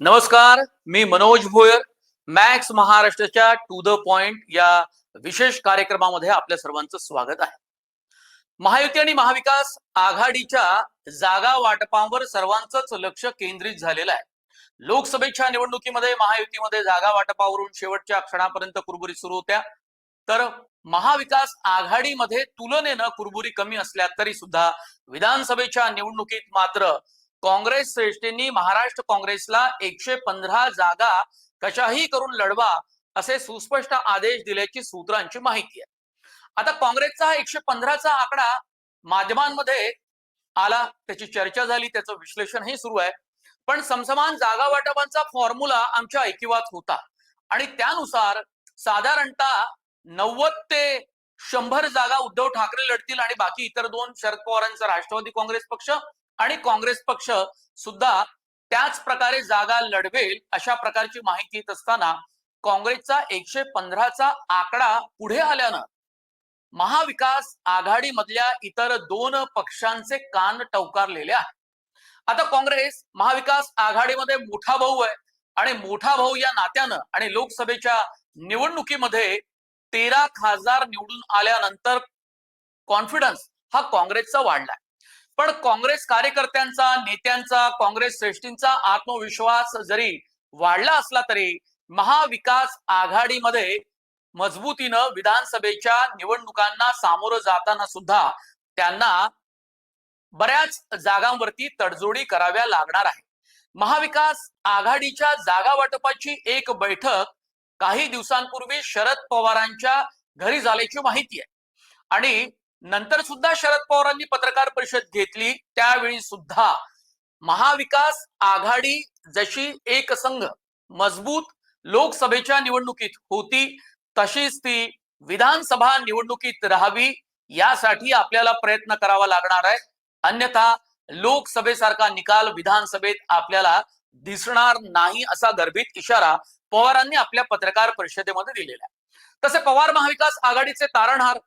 नमस्कार मी मनोज भोयर मॅक्स महाराष्ट्राच्या टू द पॉइंट या विशेष कार्यक्रमामध्ये आपल्या सर्वांचं स्वागत आहे. महायुती आणि महाविकास आघाडीच्या जागा वाटपांवर सर्वांचंच लक्ष केंद्रित झालेलं आहे. लोकसभेच्या निवडणुकीमध्ये महायुतीमध्ये जागा वाटपावरून शेवटच्या क्षणापर्यंत कुरबुरी सुरू होत्या. तर महाविकास आघाडीमध्ये तुलनेनं कुरबुरी कमी असल्या तरी सुद्धा विधानसभेच्या निवडणुकीत मात्र काँग्रेस श्रेष्ठींनी महाराष्ट्र काँग्रेसला एकशे पंधरा जागा कशाही करून लढवा असे सुस्पष्ट आदेश दिल्याची सूत्रांची माहिती आहे. आता काँग्रेसचा हा एकशे पंधराचा आकडा माध्यमांमध्ये आला त्याची चर्चा झाली त्याचं विश्लेषणही सुरू आहे. पण समसमान जागा वाटपांचा फॉर्म्युला आमच्या ऐकिवात होता. आणि त्यानुसार साधारणतः नव्वद ते शंभर जागा उद्धव ठाकरे लढतील आणि बाकी इतर दोन शरद पवारांचा राष्ट्रवादी काँग्रेस पक्ष आणि काँग्रेस पक्ष सुद्धा त्याच प्रकारे जागा लढवेल अशा प्रकारची माहिती येत असताना काँग्रेसचा एकशे पंधराचा आकडा पुढे आल्यानं महाविकास आघाडीमधल्या इतर दोन पक्षांचे कान टवकारलेले आहेत. आता काँग्रेस महाविकास आघाडीमध्ये मोठा भाऊ आहे आणि मोठा भाऊ या नात्यानं आणि लोकसभेच्या निवडणुकीमध्ये तेरा खासदार निवडून आल्यानंतर कॉन्फिडन्स हा काँग्रेसचा वाढलाय. पण काँग्रेस कार्यकर्त्यांचा नेत्यांचा काँग्रेस श्रेष्ठींचा आत्मविश्वास जरी वाढला असला तरी महाविकास आघाडीमध्ये मजबूतीनं विधानसभेच्या निवडणुकांना सामोरं जाताना सुद्धा त्यांना बऱ्याच जागांवरती तडजोडी कराव्या लागणार आहे. महाविकास आघाडीच्या जागा वाटपाची एक बैठक काही दिवसांपूर्वी शरद पवारांच्या घरी झाल्याची माहिती आहे. आणि नंतर सुद्धा शरद पवारांनी पत्रकार परिषद घेतली. त्यावेळी सुद्धा महाविकास आघाडी जशी एक संघ मजबूत लोकसभेच्या निवडणुकीत होती तशीच ती विधानसभा निवडणुकीत राहावी यासाठी आपल्याला प्रयत्न करावा लागणार आहे. अन्यथा लोकसभेसारखा निकाल विधानसभेत आपल्याला दिसणार नाही असा गर्भित इशारा पवारांनी आपल्या पत्रकार परिषदेमध्ये दिलेला आहे. तसे पवार महाविकास आघाडीचे तारणहार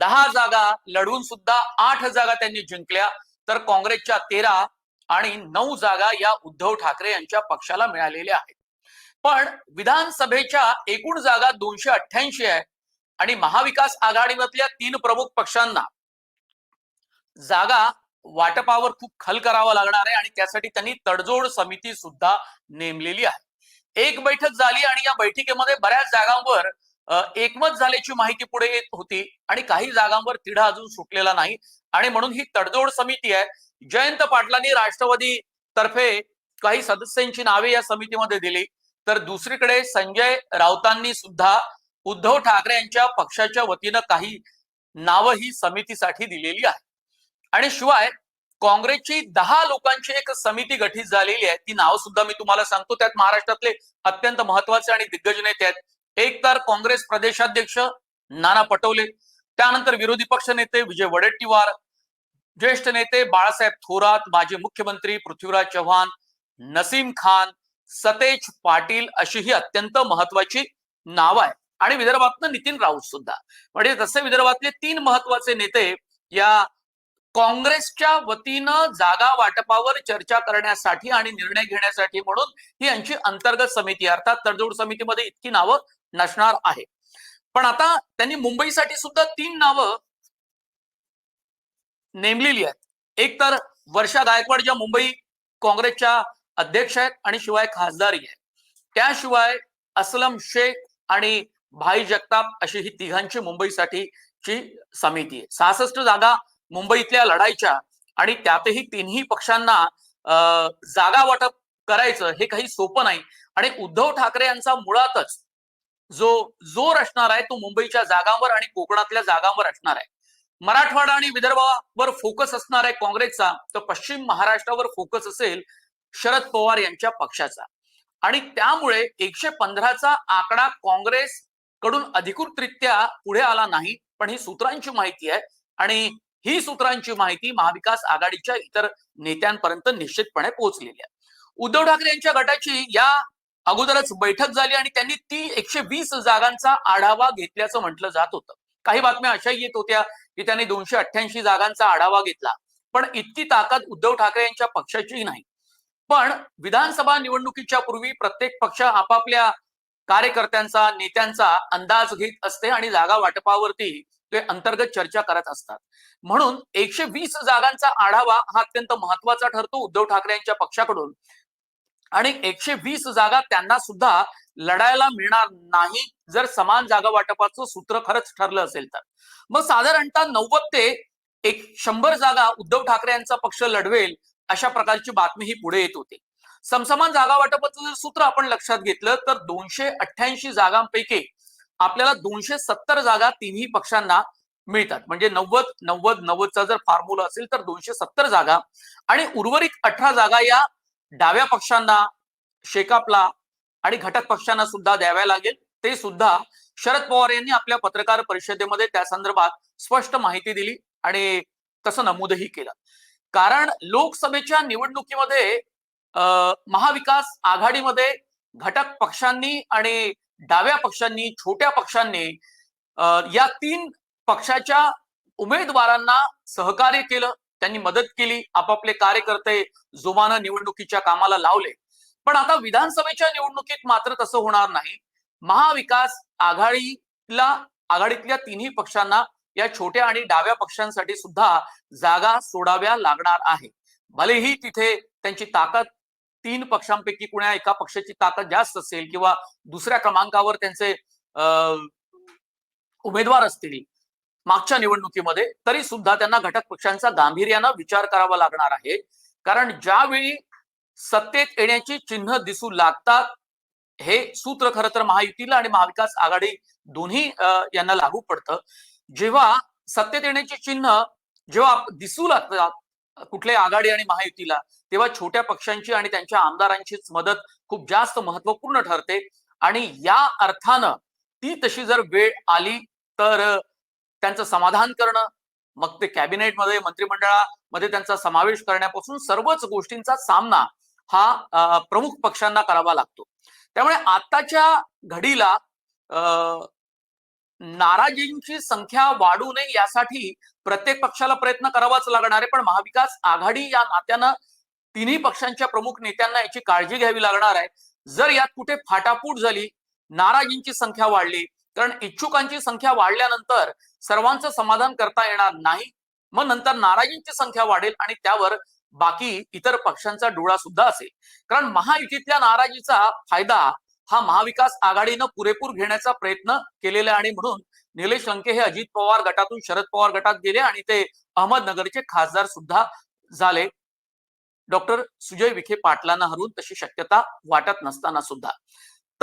दहा जागा लढवून सुद्धा आठ जागा त्यांनी जिंकल्या. तर काँग्रेसच्या तेरा आणि नऊ जागा या उद्धव ठाकरे यांच्या पक्षाला मिळालेल्या आहेत. पण विधानसभेच्या एकूण जागा दोनशे अठ्ठ्याऐंशी आहे आणि महाविकास आघाडीमधल्या तीन प्रमुख पक्षांना जागा वाटपावर खूप खल करावा लागणार आहे आणि त्यासाठी त्यांनी तडजोड समिती सुद्धा नेमलेली आहे. एक बैठक झाली आणि या बैठकीमध्ये बऱ्याच जागांवर एकमत झाल्याची माहिती पुढे येत होती आणि काही जागांवर तिढा अजून सुटलेला नाही. आणि म्हणून ही तडजोड समिती आहे. जयंत पाटलांनी राष्ट्रवादी तर्फे काही सदस्यांची नावे या समितीमध्ये दिली. तर दुसरीकडे संजय राऊतांनी सुद्धा उद्धव ठाकरे यांच्या पक्षाच्या वतीनं काही नावं ही समितीसाठी दिलेली आहे आणि शिवाय काँग्रेसची दहा लोकांची एक समिती गठीत झालेली आहे. ती नाव सुद्धा मी तुम्हाला सांगतो. त्यात महाराष्ट्रातले अत्यंत महत्त्वाचे आणि दिग्गज नेते आहेत. एक तर काँग्रेस प्रदेशाध्यक्ष नाना पटोले त्यानंतर विरोधी पक्ष नेते विजय वडेट्टीवार ज्येष्ठ नेते बाळासाहेब थोरात माजी मुख्यमंत्री पृथ्वीराज चव्हाण नसीम खान सतेज पाटील अशी ही अत्यंत महत्वाची नाव आहे आणि विदर्भातनं नितीन राऊत सुद्धा. म्हणजे तसे विदर्भातले तीन महत्त्वाचे नेते या काँग्रेसच्या वतीनं जागा वाटपावर चर्चा करण्यासाठी आणि निर्णय घेण्यासाठी म्हणून ही यांची अंतर्गत समिती अर्थात तडजोड समितीमध्ये इतकी नावं नसणार आहे. पण आता त्यांनी मुंबईसाठी सुद्धा तीन नावं नेमलेली आहेत. एक तर वर्षा गायकवाड ज्या मुंबई काँग्रेसच्या अध्यक्ष आहेत आणि शिवाय खासदारी आहेत. त्याशिवाय असलम शेख आणि भाई जगताप अशी ही तिघांची मुंबईसाठीची समिती आहे. सहासष्ट जागा मुंबईतल्या लढाईच्या आणि त्यातही तिन्ही पक्षांना जागा वाटप करायचं हे काही सोपं नाही. आणि उद्धव ठाकरे यांचा मुळातच जो जोर असणार आहे तो मुंबईच्या जागांवर आणि कोकणातल्या जागांवर असणार आहे. मराठवाडा आणि विदर्भावर फोकस असणार आहे काँग्रेसचा. तर पश्चिम महाराष्ट्रावर फोकस असेल शरद पवार यांच्या पक्षाचा. आणि त्यामुळे एकशे पंधराचा आकडा काँग्रेस कडून अधिकृतरित्या पुढे आला नाही पण ही सूत्रांची माहिती आहे. आणि ही सूत्रांची माहिती महाविकास आघाडीच्या इतर नेत्यांपर्यंत निश्चितपणे पोहोचलेली आहे. उद्धव ठाकरे यांच्या गटाची या अगोदरच बैठक झाली आणि त्यांनी ती एकशे वीस जागांचा आढावा घेतल्याचं म्हटलं जात होतं. काही बातम्या अशा येत होत्या की त्यांनी दोनशे अठ्ठ्याऐंशी जागांचा आढावा घेतला. पण इतकी ताकद उद्धव ठाकरे यांच्या पक्षाची नाही. पण विधानसभा निवडणुकीच्या पूर्वी प्रत्येक पक्ष आपापल्या कार्यकर्त्यांचा नेत्यांचा अंदाज घेत असते आणि जागा वाटपावरती ते अंतर्गत चर्चा करत असतात. म्हणून एकशे वीस जागांचा आढावा हा अत्यंत महत्त्वाचा ठरतो उद्धव ठाकरे यांच्या पक्षाकडून. आणि एकशे वीस जागा त्यांना सुद्धा लढायला मिळणार नाही जर समान जागा वाटपाचं सूत्र खरंच ठरलं असेल तर. मग साधारणतः नव्वद ते एक शंभर जागा उद्धव ठाकरे यांचा पक्ष लढवेल अशा प्रकारची बातमी ही पुढे येत होती. समसमान जागा वाटपाचं जर सूत्र आपण लक्षात घेतलं तर दोनशे अठ्ठ्याऐंशी जागांपैकी आपल्याला दोनशे सत्तर जागा तिन्ही पक्षांना मिळतात. म्हणजे नव्वद नव्वद नव्वदचा जर फॉर्म्युला असेल तर दोनशे सत्तर जागा आणि उर्वरित अठरा जागा या डाव्या पक्षांना शेकापला आणि घटक पक्षांना सुद्धा द्याव्या लागेल. ते सुद्धा शरद पवार यांनी आपल्या पत्रकार परिषदेमध्ये त्या संदर्भात स्पष्ट माहिती दिली आणि तसं नमूदही केलं. कारण लोकसभेच्या निवडणुकीमध्ये महाविकास आघाडीमध्ये घटक पक्षांनी आणि डाव्या पक्षांनी छोट्या पक्षांनी या तीन पक्षाच्या उमेदवारांना सहकार्य केलं. त्यांनी मदत केली आपापले कार्यकर्ते जोमानं निवडणुकीच्या कामाला लावले. पण आता विधानसभेच्या निवडणुकीत मात्र तसं होणार नाही. महाविकास आघाडीला आघाडीतल्या तिन्ही पक्षांना या छोट्या आणि डाव्या पक्षांसाठी सुद्धा जागा सोडाव्या लागणार आहे. भलेही तिथे त्यांची ताकद तीन पक्षांपैकी कुण्या एका पक्षाची ताकद जास्त असेल किंवा दुसऱ्या क्रमांकावर त्यांचे उमेदवार असतील मागच्या निवडणुकीमध्ये तरी सुद्धा त्यांना घटक पक्षांचा गांभीर्यानं विचार करावा लागणार आहे. कारण ज्यावेळी सत्तेत येण्याची चिन्ह दिसू लागतात हे सूत्र खरं तर महायुतीला आणि महाविकास आघाडी दोन्ही यांना लागू पडतं. जेव्हा सत्तेत येण्याची चिन्ह जेव्हा दिसू लागतात कुठल्या आघाडी आणि महायुतीला तेव्हा छोट्या पक्षांची आणि त्यांच्या आमदारांचीच मदत खूप जास्त महत्त्वपूर्ण ठरते. आणि या अर्थानं ती तशी जर वेळ आली तर त्यांचं समाधान करणं मग ते कॅबिनेटमध्ये मंत्रिमंडळामध्ये त्यांचा समावेश करण्यापासून सर्वच गोष्टींचा सामना हा प्रमुख पक्षांना करावा लागतो. त्यामुळे आताच्या घडीला नाराजींची संख्या वाढू नये यासाठी प्रत्येक पक्षाला प्रयत्न करावाच लागणार आहे पण महाविकास आघाडी या नात्यानं तिन्ही पक्षांच्या प्रमुख नेत्यांना याची काळजी घ्यावी लागणार आहे. जर यात कुठे फाटाफूट झाली नाराजींची संख्या वाढली कारण इच्छुकांची संख्या वाढल्यानंतर सर्वांचं समाधान करता येणार नाही. मग नंतर नाराजींची संख्या वाढेल आणि त्यावर बाकी इतर पक्षांचा डोळा सुद्धा असेल. कारण महायुतीतल्या नाराजीचा फायदा हा महाविकास आघाडीनं पुरेपूर घेण्याचा प्रयत्न केलेला आणि म्हणून निलेश लंके हे अजित पवार गटातून शरद पवार गटात गेले आणि ते अहमदनगरचे खासदार सुद्धा झाले. डॉक्टर सुजय विखे पाटलांना हरून तशी शक्यता वाटत नसताना सुद्धा.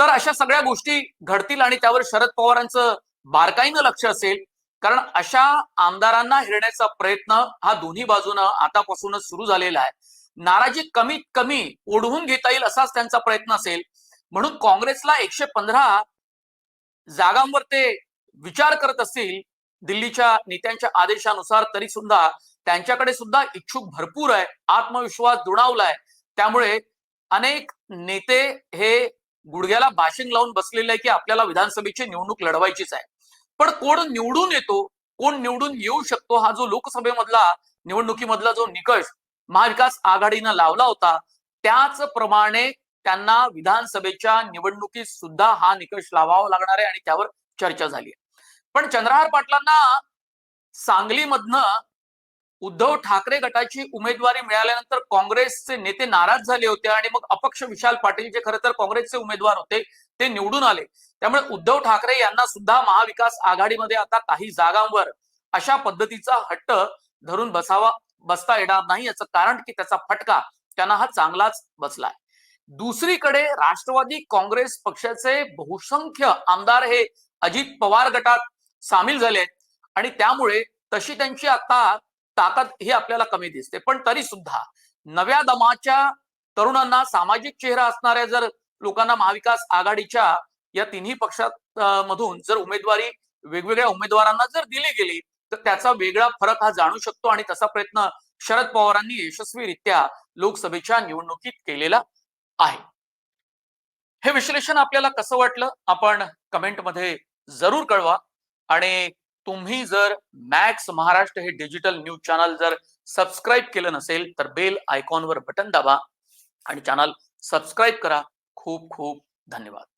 तर अशा सगळ्या गोष्टी घडतील आणि त्यावर शरद पवारांचं बारकाईनं लक्ष असेल. कारण अशा आमदारांना हिरण्याचा प्रयत्न हा दोन्ही बाजूनं आतापासूनच सुरू झालेला आहे. नाराजी कमीत कमी ओढवून घेता येईल असाच त्यांचा प्रयत्न असेल. म्हणून काँग्रेसला एकशे पंधरा जागांवर ते विचार करत असतील दिल्लीच्या नेत्यांच्या आदेशानुसार तरी सुद्धा त्यांच्याकडे सुद्धा इच्छुक भरपूर आहे आत्मविश्वास दुणावलाय. त्यामुळे अनेक नेते हे गुडघ्याला भाषिंग लावून बसलेलं आहे की आपल्याला विधानसभेची निवडणूक लढवायचीच आहे. पण कोण निवडून येतो कोण निवडून येऊ शकतो हा जो लोकसभेमधला निवडणुकीमधला जो निकष महाविकास आघाडीनं लावला होता त्याच प्रमाणे त्यांना विधानसभेच्या निवडणुकीत सुद्धा हा निकष लावावा लागणार आहे आणि त्यावर चर्चा झाली पण चंद्रहार पाटलांना सांगलीमधनं उद्धव ठाकरे गटाची उमेदवारी मिळाल्यानंतर काँग्रेसचे नेते नाराज झाले होते आणि मग अपक्ष विशाल पाटील जे खरं तर काँग्रेसचे उमेदवार होते ते निवडून आले. त्यामुळे उद्धव ठाकरे यांना सुद्धा महाविकास आघाडीमध्ये आता काही जागांवर अशा पद्धतीचा हट्ट धरून बसावा बसता येणार नाही याचं कारण की त्याचा फटका त्यांना हा चांगलाच बसलाय. दुसरीकडे राष्ट्रवादी काँग्रेस पक्षाचे बहुसंख्य आमदार हे अजित पवार गटात सामील झाले आणि त्यामुळे तशी त्यांची आता ताकद ही आपल्याला कमी दिसते. पण तरी सुद्धा नव्या दमाच्या तरुणांना सामाजिक चेहरा असणाऱ्या जर लोकांना महाविकास आघाडीच्या या तिन्ही पक्षात मधून जर उमेदवारी वेगवेगळ्या उमेदवारांना जर दिली गेली तर त्याचा वेगळा फरक हा जाणू शकतो आणि तसा प्रयत्न शरद पवारांनी यशस्वीरित्या लोकसभेच्या निवडणुकीत केलेला आहे. हे विश्लेषण आपल्याला कसं वाटलं? आपण कमेंटमध्ये जरूर कळवा. आणि तुम्ही जर मॅक्स महाराष्ट्र हे डिजिटल न्यूज चॅनल जर सबस्क्राईब केलं नसेल तर बेल आयकॉनवर बटन दाबा आणि चॅनल सबस्क्राईब करा. खूप खूप धन्यवाद.